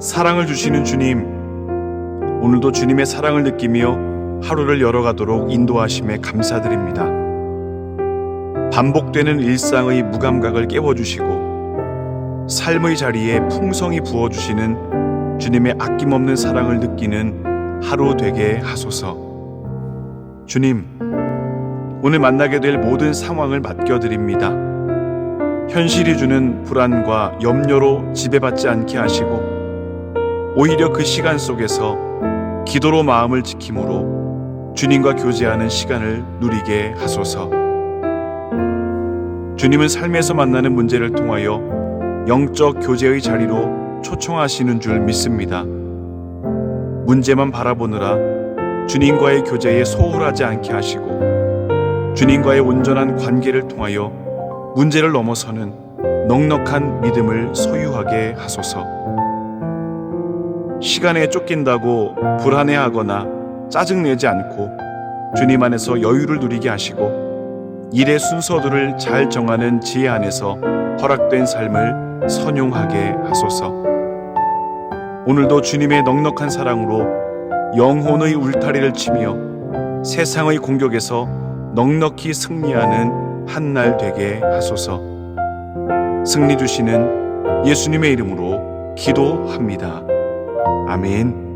사랑을 주시는 주님, 오늘도 주님의 사랑을 느끼며 하루를 열어가도록 인도하심에 감사드립니다. 반복되는 일상의 무감각을 깨워주시고 삶의 자리에 풍성히 부어주시는 주님의 아낌없는 사랑을 느끼는 하루 되게 하소서. 주님, 오늘 만나게 될 모든 상황을 맡겨드립니다. 현실이 주는 불안과 염려로 지배받지 않게 하시고 오히려 그 시간 속에서 기도로 마음을 지킴으로 주님과 교제하는 시간을 누리게 하소서. 주님은 삶에서 만나는 문제를 통하여 영적 교제의 자리로 초청하시는 줄 믿습니다. 문제만 바라보느라 주님과의 교제에 소홀하지 않게 하시고 주님과의 온전한 관계를 통하여 문제를 넘어서는 넉넉한 믿음을 소유하게 하소서. 시간에 쫓긴다고 불안해하거나 짜증내지 않고 주님 안에서 여유를 누리게 하시고 일의 순서들을 잘 정하는 지혜 안에서 허락된 삶을 선용하게 하소서. 오늘도 주님의 넉넉한 사랑으로 영혼의 울타리를 치며 세상의 공격에서 넉넉히 승리하는 한 날 되게 하소서. 승리 주시는 예수님의 이름으로 기도합니다. 아멘.